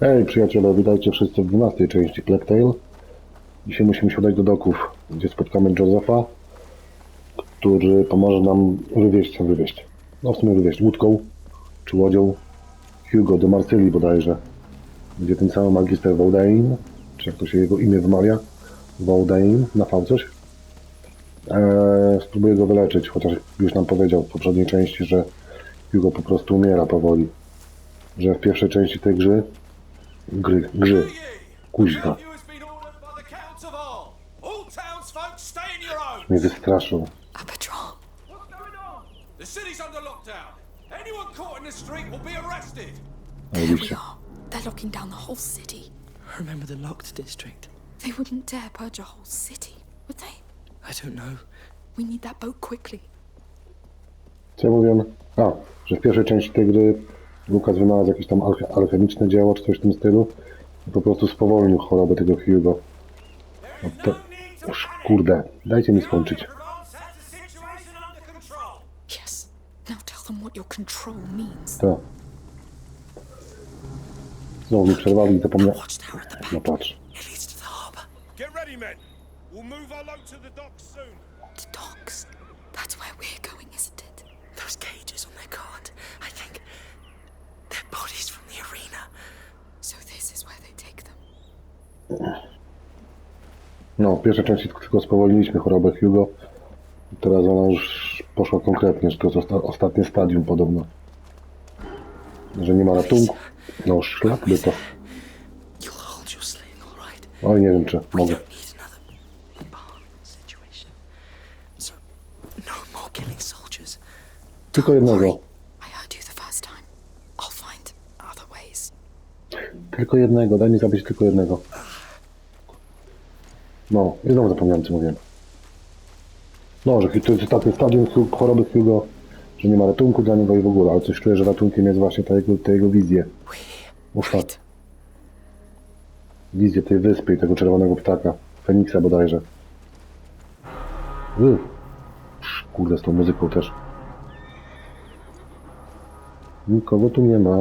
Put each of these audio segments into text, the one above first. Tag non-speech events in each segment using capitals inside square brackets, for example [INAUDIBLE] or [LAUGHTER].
Hej przyjaciele, witajcie wszyscy w 12 części Tale. Dzisiaj musimy się udać do doków, gdzie spotkamy Josepha, który pomoże nam wywieźć, wywieźć, no w sumie wywieźć łódką czy łodzią Hugo do Marsylii bodajże, gdzie ten sam magister Vaudain, czy jak to się jego imię wymawia, Vaudain, na V coś, eee, go wyleczyć, chociaż już nam powiedział w poprzedniej części, że Hugo po prostu umiera powoli. Że w pierwszej części tej gry Gry, grzy. Kuźwa. Curfew has been ordered by the Counts of All. All townsfolk stay in your homes. Mnie wystraszył. A patrol. What's going on? The city's under lockdown. Anyone caught in the street will be arrested. There we Oczywiście. are. They're locking down the whole city. Remember the locked district? They wouldn't dare purge a whole city, would they? I don't know. We need that boat quickly. Co ja mówiłem? A, że w pierwszej części tej gry Lukas wynalazł jakieś tam alche- alchemiczne dzieło, czy coś w tym stylu. I po prostu spowolnił chorobę tego Hugo. No to... Uż, kurde, dajcie mi skończyć. Yes. Now tell them what your control means. To. Znowu mi przerwali i zapomniałem. Watchtower at the back. No patrz. It leads to the harbour. Get ready, men. We'll move our load to the docks soon. The docks. That's where we're going, isn't it? Those cages on their guard. I think bodies from the arena. So this is where they take them. No, w pierwszej części tylko spowolniliśmy chorobę Hugo. Teraz ona już poszła konkretnie, że to jest osta- ostatnie stadium podobno. Że nie ma ratunku. No szlak by to. Oj, nie wiem czy mogę. don't need another barn situation. So, no more killing soldiers. Tylko jednego. I heard you the first time. I'll find other ways. Tylko jednego. Daj mi zabić tylko jednego. No, i znowu zapomniałem co mówiłem. No, że to jest ostatnie stadium choroby Hugo, że nie ma ratunku dla niego i w ogóle, ale coś czuję, że ratunkiem jest właśnie ta jego, te jego wizje. Ostat... Wizje tej wyspy i tego czerwonego ptaka. Feniksa bodajże. Uff. Kurde, z tą muzyką też. Nikogo tu nie ma.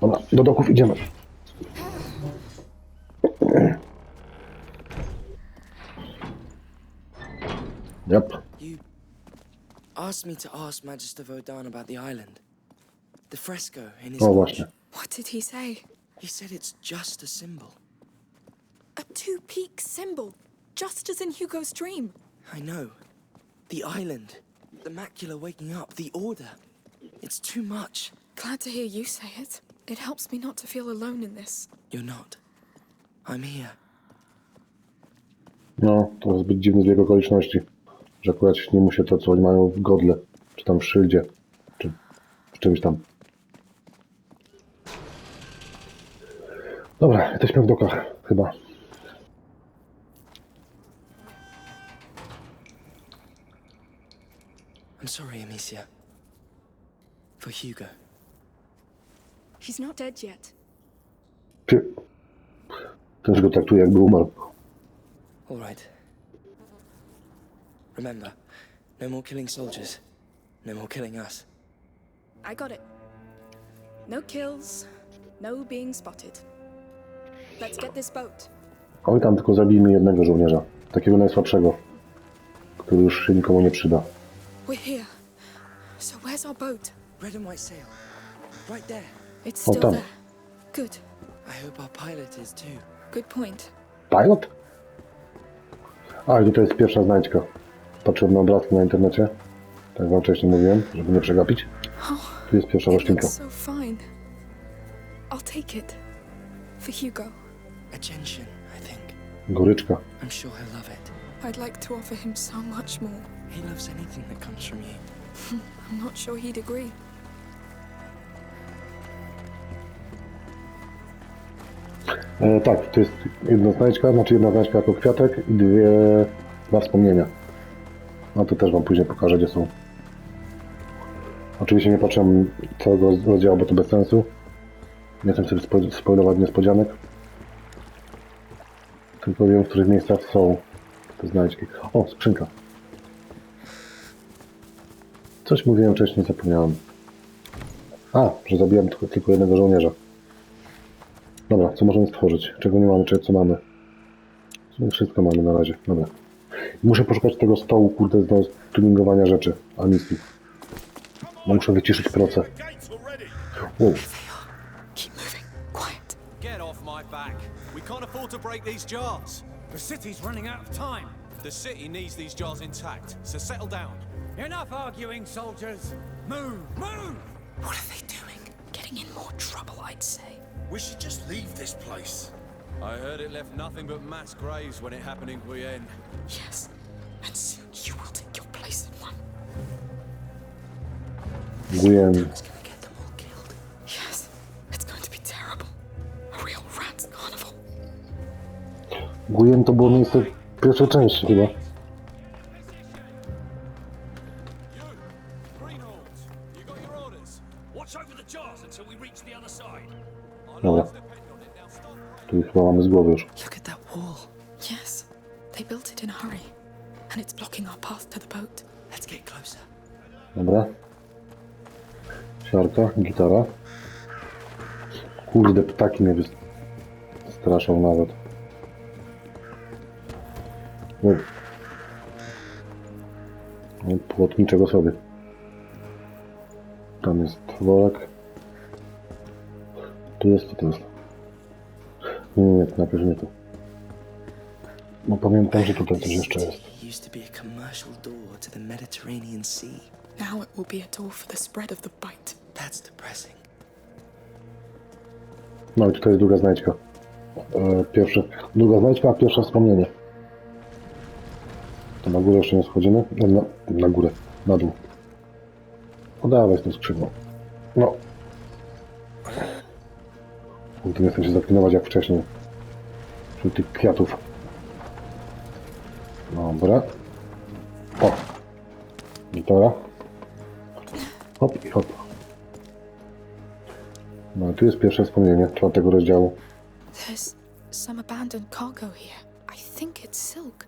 Dobra, do doków idziemy. Yep. You asked me to ask Magister Vodan about the island. The fresco in his oh, O właśnie. What did he say? He said it's just a symbol. A two peak symbol, just as in Hugo's dream. I know. The island, the macula waking up, the order. It's too much. Glad to hear you say it. It helps me not to feel alone in this. You're not. I'm here. No, to zbyt dziwny zbieg okoliczności. Że akurat śni mu się to, co oni mają w godle, czy tam w szyldzie, czy w czymś tam. Dobra, jesteśmy w dokach, chyba. I'm sorry, Amicia. For Hugo. He's not dead yet. Ty. Też go traktuje, jakby umarł. All right. Remember, no more killing soldiers. No more killing us. I got it. No kills, no being spotted. Let's get this boat. Oj, tam tylko zabijmy jednego żołnierza. Takiego najsłabszego. Który już się nikomu nie przyda. We're here. So where's our boat? Red and white sail. Right there. It's Oh, still done. there. Good. I hope our pilot is too. Good point. Pilot? A, i tutaj jest pierwsza znajdźka. Patrzyłem na obrazki na internecie. Tak wam wcześniej mówiłem, żeby nie przegapić. Tu jest pierwsza It roślinka. so fine. I'll take it. For Hugo. A gentian, I think. Goryczka. I'm sure he'll love it. I'd like to offer him so much more. He loves anything that comes from you. [LAUGHS] I'm not sure he'd agree. E, tak, to jest jedna znajdźka, znaczy jedna znajdźka jako kwiatek i dwie, dwa wspomnienia. No to też wam później pokażę, gdzie są. Oczywiście nie patrzyłem całego rozdziału, bo to bez sensu. Nie chcę sobie spo- spoilować niespodzianek. Tylko wiem, w których miejscach są te znajdźki. O, skrzynka. Coś mówiłem wcześniej, zapomniałem. A, że zabiłem tylko, tylko jednego żołnierza. Dobra, co możemy stworzyć? Czego nie mamy, czego co mamy? Wszystko mamy na razie. Dobra. Muszę poszukać tego stołu, kurde, do tuningowania rzeczy, a misji. No, muszę wyciszyć already. Wow. Get off my back. We can't afford to break these jars. The city's running out of time. The city needs these jars intact, so settle down. Enough arguing, soldiers. Move, move! What are they doing? Getting in more trouble, I'd say. We should just leave this place. I heard it left nothing but mass graves when it happened in Guyenne. Yes. And soon you will take your place in one. Gujemy. It's gonna get them all killed. Yes. It's going to be terrible. A real rat's carnival. Gujen to było miejsce pierwszej części chyba. Mamy z głowy już. Look at that wall. Yes. They built it in a hurry. And it's blocking our path to the boat. Let's get closer. Dobra. Siarka, gitara. Kurde, ptaki mnie wystraszą nawet. No. Płotniczego sobie. Tam jest worek. Tu jest, tu jest. Nie, nie, nie, najpierw nie tu. No pamiętam, że tutaj coś jeszcze jest. Used to be a commercial door to the Mediterranean Sea. Now it will be a door for the spread of the bite. That's depressing. No i tutaj jest druga znajdźka. E, pierwsze, druga znajdźka, a pierwsze wspomnienie. To na górę jeszcze nie schodzimy? No, na, na górę, na dół. No dawaj z tą skrzynią. No. Nie chcę się zaklinować jak wcześniej. Wśród tych kwiatów. Dobra. O. Gitara. Hop i hop. No, tu jest pierwsze wspomnienie czwartego rozdziału. There's some abandoned cargo here. I think it's silk.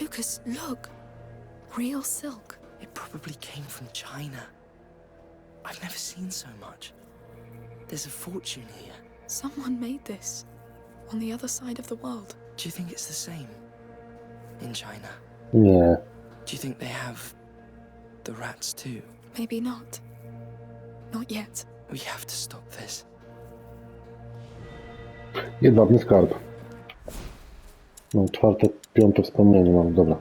Lucas, look. Real silk. It probably came from China. I've never seen so much. There's a fortune here. Someone made this. On the other side of the world. Do you think it's the same in China? Nie. Do you think they have the rats too? Maybe not. Not yet. We have to stop this. Jedwabny skarb. No, czwarte, piąte wspomnienie mam, dobra.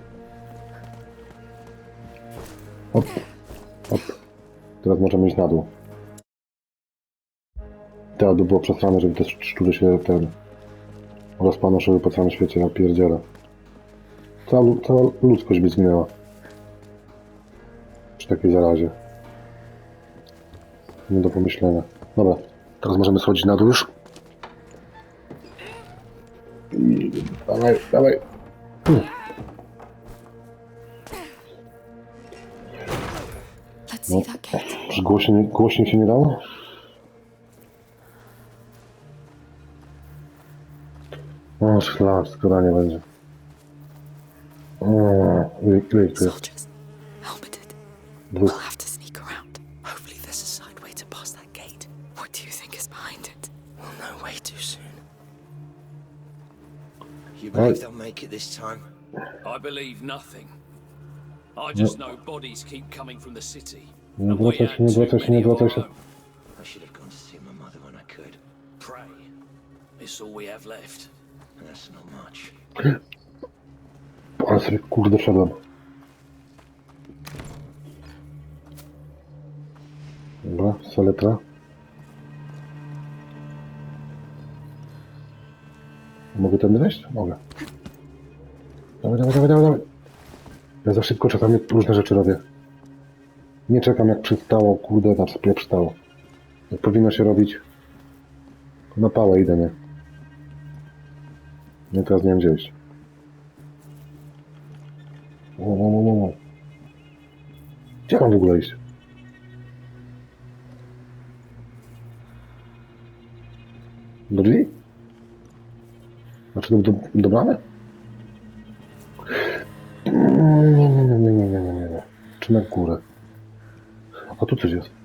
Hop, hop. Teraz możemy iść na dół. By było przesrane, żeby te szczury się ten rozpanoszyły po całym świecie, ja pierdzielę. Cała, cała ludzkość by zginęła. Przy takiej zarazie. Nie do pomyślenia. Dobra, teraz możemy schodzić na dół już. Dawaj, dawaj. That gate. Czy głośniej, głośniej się nie dało? O, szlak, składanie będzie. O, ile ile ich tu jest? Soldiers. Helmeted. We'll have to sneak around. Hopefully, there's a side way to pass that gate. What do you think is behind it? We'll know way too soon. You believe they'll make it this time? I believe nothing. I just know bodies keep coming from the city. Nie and we wracaj się, had nie too wracaj się, many of our wracaj się. own. I should have gone to see my mother when I could. Pray. It's all we have left. That's. Ale sobie kurde wszedłem. Dobra, saletra. Mogę tędy wejść? Mogę. Dawaj, dawaj, dawaj, dawaj, dawaj. Ja za szybko czasami różne rzeczy robię. Nie czekam jak przystało, kurde, na sobie przystało. Jak powinno się robić. Na pałę idę, nie? No teraz nie wiem gdzie iść. O, o, o, o. Gdzie mam w ogóle iść? Do drzwi? Znaczy do, do, do bramy? Mm, nie, nie, nie, nie, nie, nie, nie, nie. Czy na górę? A tu coś jest.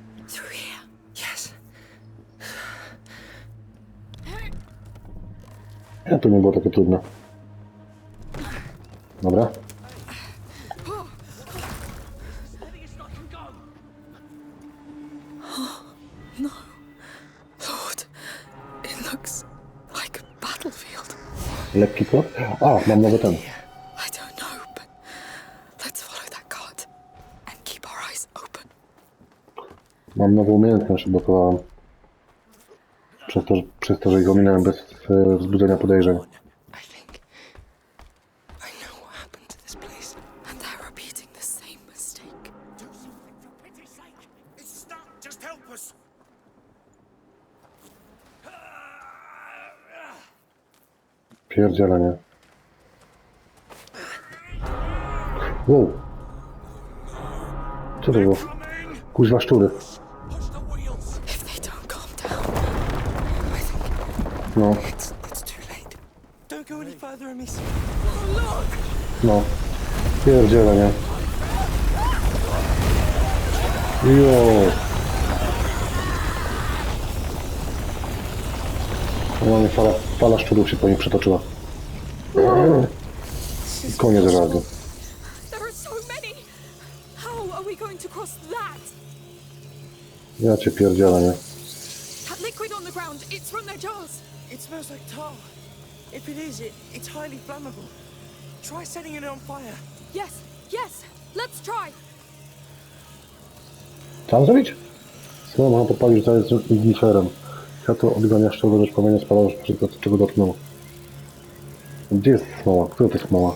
Ja, to nie było takie trudne. Dobra. Battlefield. Lekki krok. A, mam nowy ten. Mam nową umiejętność, bo to przez to, przez to, że ich ominąłem bez e, wzbudzenia podejrzeń. I think. I know what happened to this place. And they're repeating the same mistake. For pity's sake! It's stuck! Just help us! Pierdziele, nie? Wow. Co to było? Coming! Kuźwa szczury. Amicia. no. Pierdziele, nie? Jo. Normalnie fala, fala szczurów się po nim przetoczyła. I koniec razu. Ja cię pierdzielę, nie? That liquid on the ground, it's from their jars. It smells like tar. If it is, it, it's highly flammable. Try setting it on fire. Yes, yes, let's try. Co mam zrobić? Słowa można podpalić rzucając igniferem. Światło odgania szczerze, lecz płomienie spalało wszystko, czego dotknęło. Gdzie jest smoła? Która to jest smoła?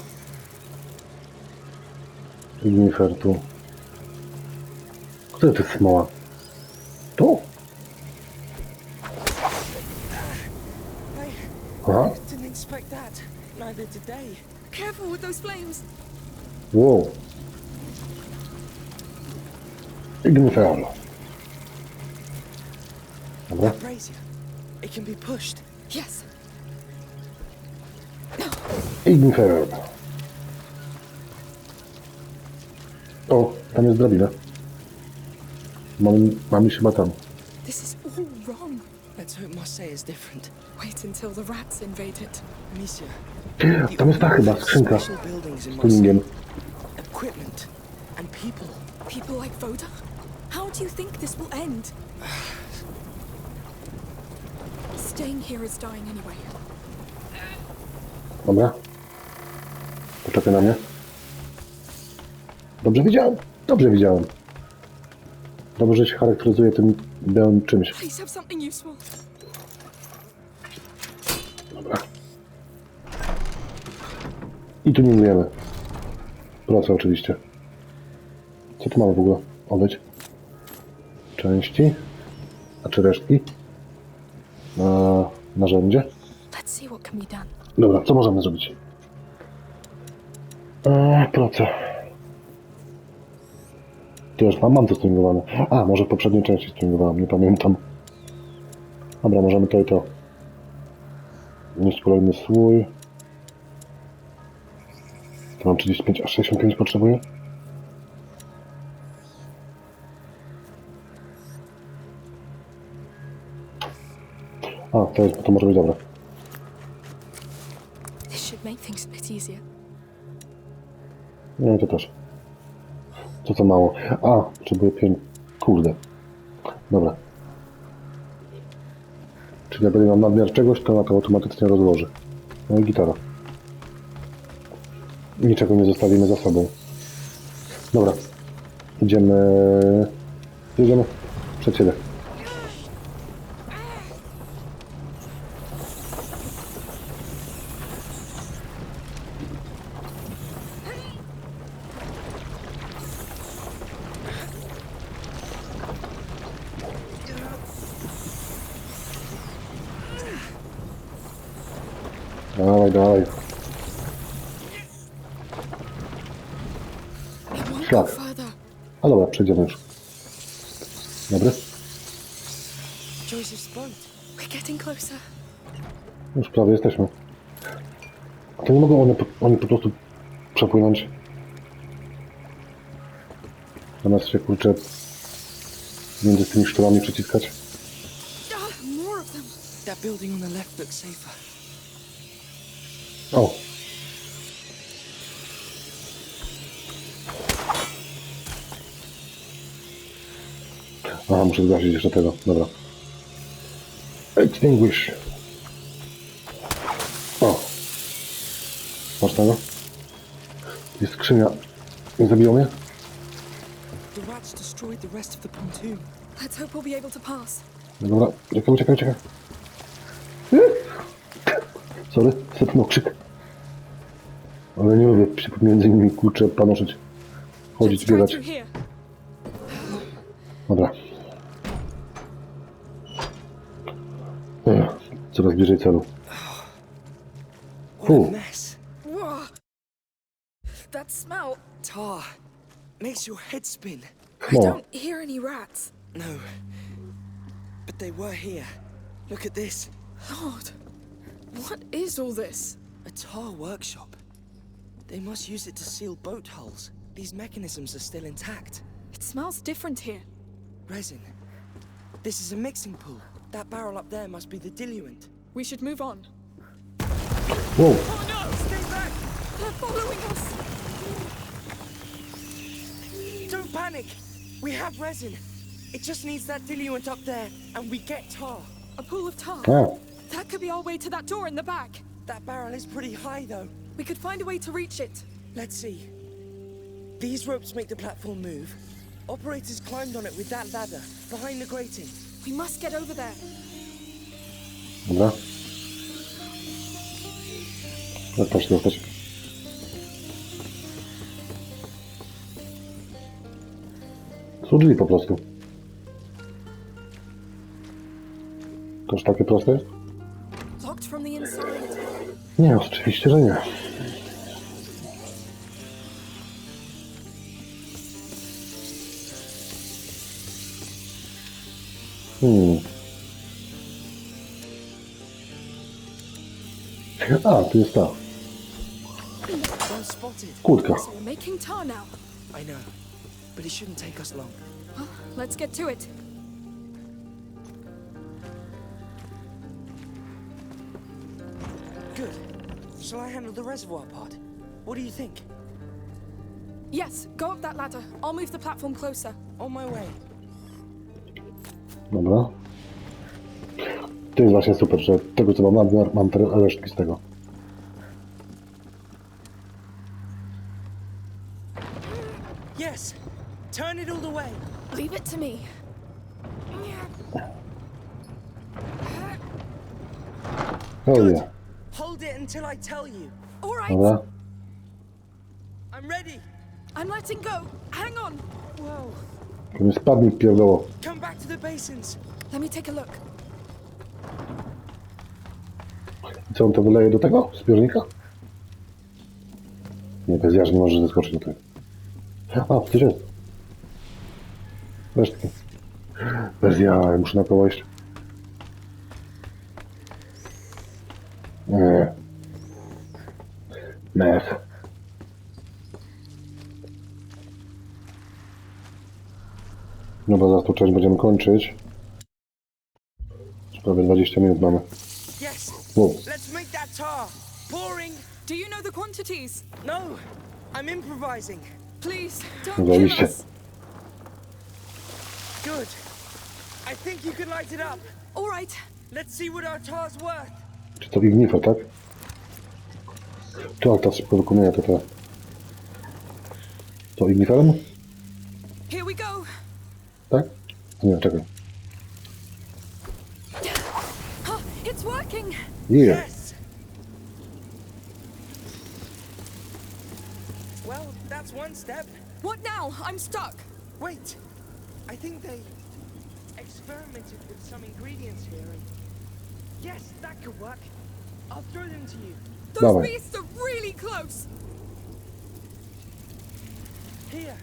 Ignifer tu. Która to jest smoła? Tu? Flames. Wow. Ignifer. Dobra. That brazier. It can be pushed. Yes. Ignifer. O, tam jest drabina. Mam, mam iść chyba tam. This is all wrong. Let's hope Marseille is different. Wait until the rats invade it. Amicia. Tam jest ta chyba skrzynka z tuningiem. Equipment and people. People like Voda? How do you think this will end? Staying here is dying anyway. Dobra. Poczekaj na mnie. Dobrze widziałem. Dobrze widziałem. Dobrze, że się charakteryzuje tym białym czymś. Please have something useful. Dobra. I tuningujemy. Proszę oczywiście. Co tu mamy w ogóle? Obyć. Części. A czy resztki? Na narzędzie. Dobra, co możemy zrobić? Eee, proce. To już mam, mam to stuningowane. A, może w poprzedniej części stuningowałem, nie pamiętam. Dobra, możemy to i to. Wnieść kolejny słój. To mam 35, a 65 potrzebuję? A, to, jest, to może być dobre. This should make things a bit easier. No i to też. To mało? A, potrzebuję pięć. Kurde. Dobra. Czyli jak będę miał nadmiar czegoś, to na to automatycznie rozłoży. No i gitara. Niczego nie zostawimy za sobą. Dobra. Idziemy... Jedziemy przed siebie. Dawaj, dawaj. Szlak. A dobra, przejdziemy już. Dobry? Joseph's boat. We're getting closer. Już prawie jesteśmy. A to nie mogą one, oni po prostu przepłynąć. Zamiast się kurczę między tymi szczurami przyciskać. Ah. That building on the left looks safer. O! Aha, muszę zgasić jeszcze tego. Dobra. Extinguish. O! Masz tego? Jest skrzynia. Nie zabiją mnie? The rats destroyed the rest of the pontoon. Let's hope we'll be able to pass. Dobra, uciekaj, uciekaj, uciekaj. Sorry, setno krzyk. Ale nie lubię się między nimi kurczę panoszyć. Chodzić, biegać. Dobra. Ech, Coraz bliżej celu. Ooh. mess. Whoa! That smell. Tar. Makes your head spin. I don't hear any rats. No. But they were here. Look at this. Lord, what is all this? A tar workshop. They must use it to seal boat hulls. These mechanisms are still intact. It smells different here. Resin. This is a mixing pool. That barrel up there must be the diluent. We should move on. Whoa. Oh no! Stay back! They're following us! Don't panic! We have resin. It just needs that diluent up there, and we get tar. A pool of tar. a, That could be our way to that door in the back. That barrel is pretty high, though. We could find a way to reach it. Let's see. These ropes make the platform move. Operators climbed on it with that ladder, behind the grating. We must get over there. dobra. Jak tam się dostać? Są drzwi po prostu. To już takie proste jest? Nie, oczywiście, że nie. Hmm. A, tu jest ta kurtka. So we're making tar now. I know, but it shouldn't take us long. Well, let's get to it. Handle the reservoir part? What do you think? Yes, go up that ladder. I'll move the platform closer. On my way. Dobra. To jest właśnie super, że tego co mam nadmiar, mam te resztki z tego. Yes. Turn it all the way. Leave it to me. O nie. I tell you. All right, Dobra. I'm ready. I'm letting go. Hang on. Whoa. To mi spadnie pierdoło. Come back to the basins. Let me take a look. Co on to wyleje do tego? Zbiornika? Nie, bez jaż nie może zeskoczyć do tego. A, coś jest. Resztki. Bez ja, muszę na to wejść. Mech. Dobra, za tą część będziemy kończyć. Już prawie 20 minut mamy. Yes. Wow. Let's make that tar. Pouring. Do you know the quantities? No. I'm improvising. Please, don't kill us. Good. I think you can light it up. All right. Let's see what our tar's worth. Czy to ignifer, tak? Tak, ta szybko wykonuje to te. To igniferem? Here we go. Tak? Nie, czekaj. Huh, it's working. Yeah. Yes. Well, that's one step. What now? I'm stuck. Wait. I think they experimented with some ingredients here and Yes, that could work. I'll throw them to you. Dawaj. beasts are really close. Here.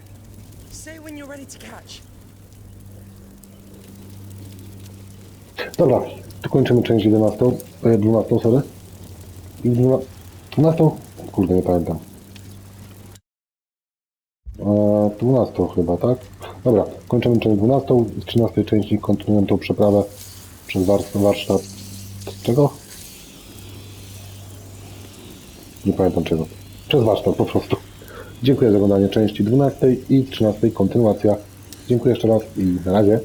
Say when you're ready to catch. Dobra, tu kończymy część 11, e, 12, sorry. I 12, 12, kurde, nie pamiętam. E, 12 chyba, tak? Dobra, kończymy część 12, z 13 części kontynuujemy tą przeprawę przez war- warsztat czego? Nie pamiętam czego. Przez warsztat po prostu. Dziękuję za oglądanie części 12 i 13 kontynuacja. Dziękuję jeszcze raz i na razie.